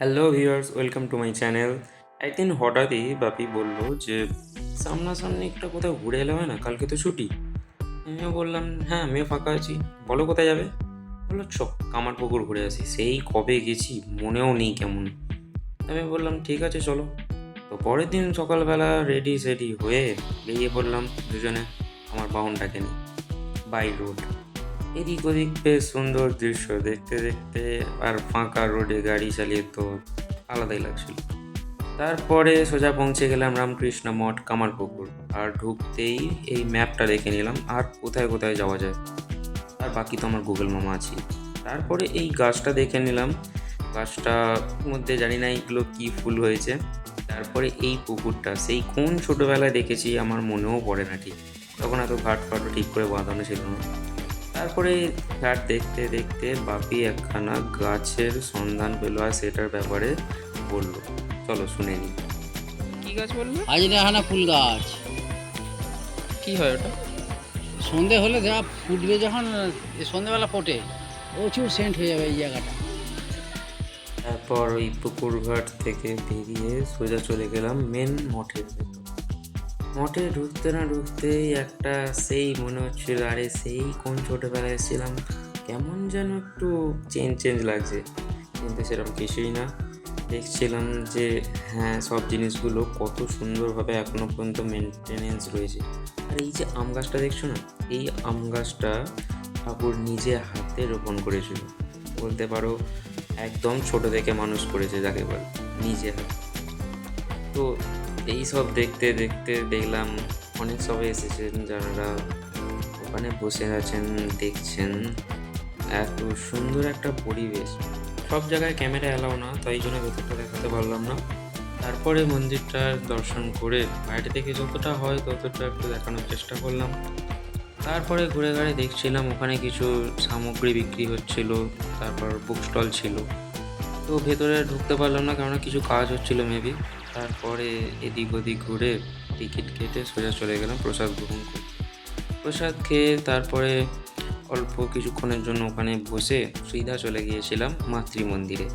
Hello viewers welcome to my channel একদিন হঠাৎই বাপি বলল যে, সামনাসামনি একটা কোথাও ঘুরে এলে হয় না? কালকে তো ছুটি। আমিও বললাম হ্যাঁ আমিও ফাঁকা আছি। বলো কোথায় যাবে? বলল চ কামার পুকুর ঘুরে আসি। সেই কবে গেছি মনেও নেই কেমন। আমি বললাম, ঠিক আছে, চলো। তো পরের দিন সকালবেলা রেডি সেডি হয়ে বেরিয়ে পড়লাম দুজনে আমার বাহনটাকে নিয়ে। বাই রোড এদিক ওদিক বেশ সুন্দর দৃশ্য দেখতে দেখতে আর ফাঁকা রোডে গাড়ি চালিয়ে তো আলাদাই লাগছিল। তারপরে সোজা পৌঁছে গেলাম রামকৃষ্ণ মঠ কামারপুকুর। আর ঢুকতেই এই ম্যাপটা দেখে নিলাম আর কোথায় কোথায় যাওয়া যায়। আর বাকি তো আমার গুগল মামা আছে। তারপরে এই গাছটা দেখে নিলাম। গাছটার মধ্যে জানি না এইগুলো কী ফুল হয়েছে। তারপরে এই পুকুরটা, সেই কোন ছোটোবেলায় দেখেছি আমার মনেও পড়ে না ঠিক। তখন এত ঘাট ফাটও ঠিক করে বাঁধানো ছিল না। তারপরে ঘাট দেখতে দেখতে বাপি একখানা গাছের সন্ধান পেল আর সেটার ব্যাপারে বলল। চলো শুনে নিই কি গাছ বলবে হাজরাহানা ফুল গাছ। কি হয় ওটা? সন্ধে হলে যা ফুটবে যখন সন্ধেবেলা ফোটে প্রচুর সেন্ট হয়ে যাবে এই জায়গাটা। তারপর ওই পুকুর ঘাট থেকে বেরিয়ে সোজা চলে গেলাম মেন মঠের ভেতর। মঠে ঢুকতে না ঢুকতেই একটা সেই মনে হচ্ছিল, আরে সেই কোন ছোটোবেলায় এসেছিলাম, কেমন যেন একটু চেঞ্জ চেঞ্জ লাগছে। কিন্তু সেরকম কিছুই না। দেখছিলাম যে হ্যাঁ সব জিনিসগুলো কত সুন্দরভাবে এখনও পর্যন্ত মেনটেনেন্স রয়েছে। আর এই যে আম গাছটা দেখছ না, এই আম গাছটা ঠাকুর নিজে হাতে রোপণ করেছিল। বলতে পারো, একদম ছোট থেকে মানুষ করেছে যাকে বলে, নিজে হাতে। তো এই সব দেখতে দেখতে দেখলাম অনেক সবাই এসেছেন যারা ওখানে বসে আছেন, দেখছেন। এত সুন্দর একটা পরিবেশ। সব জায়গায় ক্যামেরা এলাও না, তাই জন্য ভেতরটা দেখাতে পারলাম না। তারপরে মন্দিরটা দর্শন করে বাইরে থেকে যতটা হয় ততটা একটু দেখানোর চেষ্টা করলাম। তারপরে ঘুরে ঘুরে দেখছিলাম ওখানে কিছু সামগ্রী বিক্রি হচ্ছিল, তারপর বুক স্টল ছিল। তো ভেতরে ঢুকতে পারলাম না কারণ কিছু কাজ হচ্ছিল মেবি তারপরে এদিক ওদিক ঘুরে টিকিট কেটে সোজা চলে গেলাম প্রসাদ গ্রহণ করতে। প্রসাদ খেয়ে তারপরে অল্প কিছুক্ষণের জন্য ওখানে বসে সিধা চলে গিয়েছিলাম মাতৃ মন্দিরে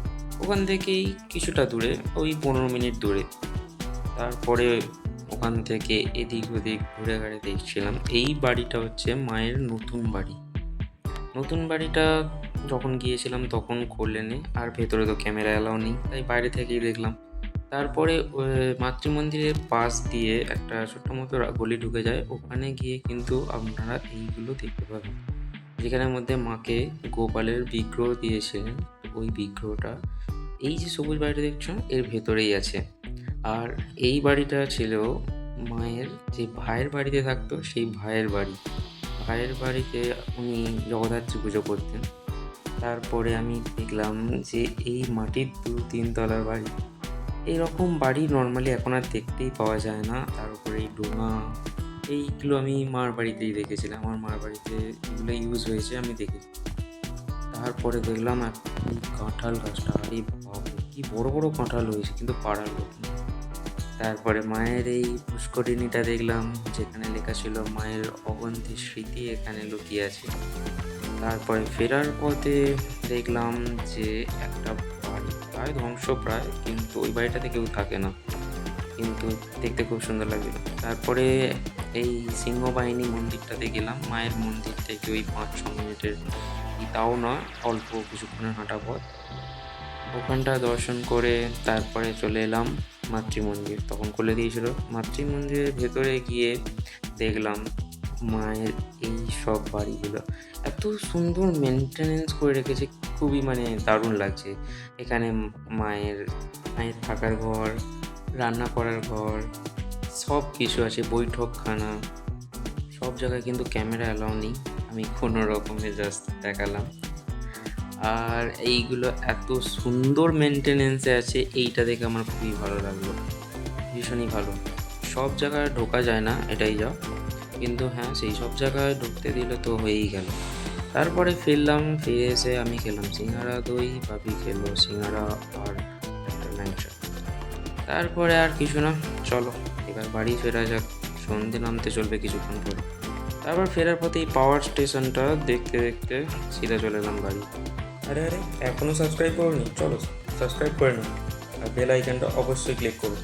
ওখান থেকেই কিছুটা দূরে, ওই পনেরো মিনিট দূরে। তারপরে ওখান থেকে এদিক ওদিক ঘুরে ঘুরে দেখছিলাম, এই বাড়িটা হচ্ছে মায়ের নতুন বাড়ি। নতুন বাড়িটা যখন গিয়েছিলাম তখন করলেনি আর ভেতরে তো ক্যামেরা এলাও নেই, তাই বাইরে থেকেই দেখলাম। তারপরে মাতৃমন্দিরের পাশ দিয়ে একটা ছোট্ট মতো গলি ঢুকে যায়। ওখানে গিয়ে কিন্তু আপনারা এইগুলো দেখতে পাবেন। যেখানের মধ্যে মাকে গোপালের বিগ্রহ দিয়েছিলেন ওই বিগ্রহটা এই যে সবুজ বাড়িটা দেখছ, এর ভেতরেই আছে। আর এই বাড়িটা ছিল মায়ের যে ভাইয়ের বাড়িতে থাকতো, সেই ভাইয়ের বাড়ি। ভাইয়ের বাড়িতে উনি জগদ্ধাত্রী পুজো করতেন। তারপরে আমি দেখলাম যে এই মাটির দু তিন তলার বাড়ি। এইরকম বাড়ি নর্মালি এখন আর দেখতেই পাওয়া যায় না। তার উপরে এই ডোঙা এইগুলো আমি মার বাড়িতেই দেখেছিলাম। আমার মার বাড়িতে এগুলো ইউজ হয়েছে, আমি দেখেছি তারপরে দেখলাম এই কাঁঠাল গাছটা। আরে বাবু কি বড় বড় কাঁঠাল হয়েছে, কিন্তু পাড়ার লোক। তারপরে মায়ের এই পুষ্করিণীটা দেখলাম, যেখানে লেখা ছিল মায়ের অগন্তি স্মৃতি এখানে লুকিয়ে আছে। তারপরে ফেরার পথে দেখলাম যে একটা প্রায় ধ্বংস প্রায়, কিন্তু ওই বাড়িটাতে কেউ থাকে না। কিন্তু দেখতে খুব সুন্দর লাগছিল তারপরে এই সিংহবাহিনী মন্দিরটাতে গেলাম। মায়ের মন্দির থেকে ওই পাঁচ ছ মিনিটের। তাও না অল্প কিছুক্ষণের হাঁটা পথ। ওখানটা দর্শন করে তারপরে চলে এলাম মাতৃমন্দির। তখন খুলে দিয়েছিল। মাতৃমন্দিরের ভেতরে গিয়ে দেখলাম মায়ের এই সব বাড়িগুলো। এত সুন্দর মেনটেনেন্স করে রেখেছে, খুবই মানে দারুণ লাগছে। এখানে মায়ের মায়ের থাকার ঘর, রান্না করার ঘর সব কিছু আছে, বৈঠকখানা, সব জায়গায় কিন্তু ক্যামেরা অ্যালাউ নেই। আমি কোনো রকমে জাস্ট দেখালাম। আর এইগুলো এত সুন্দর মেনটেনেন্সে আছে, এইটা দেখে আমার খুবই ভালো লাগল। ভীষণই ভালো। সব জায়গায় ঢোকা যায় না, এটাই যা কিন্তু হ্যাঁ সেই সব জায়গায় ঢুকতে দিলে তো হয়েই গেল। তারপরে ফিরলাম, ফিরে এসে আমি খেলাম সিঙ্গারা দই, ভাবি খেলো সিঙ্গারা আর একটা ল্যাংচা তারপরে আর কিছু না, চলো, এবার বাড়ি ফেরা যাক, সন্ধে নামতে চলবে কিছুক্ষণ পরে। তারপর ফেরার পথে এই পাওয়ার স্টেশনটা দেখতে দেখতে সিধা চলে এলাম বাড়ি। আরে আরে এখনও সাবস্ক্রাইব করনি? চলো সাবস্ক্রাইব করে নিন আর বেল আইকনটা অবশ্যই ক্লিক করুন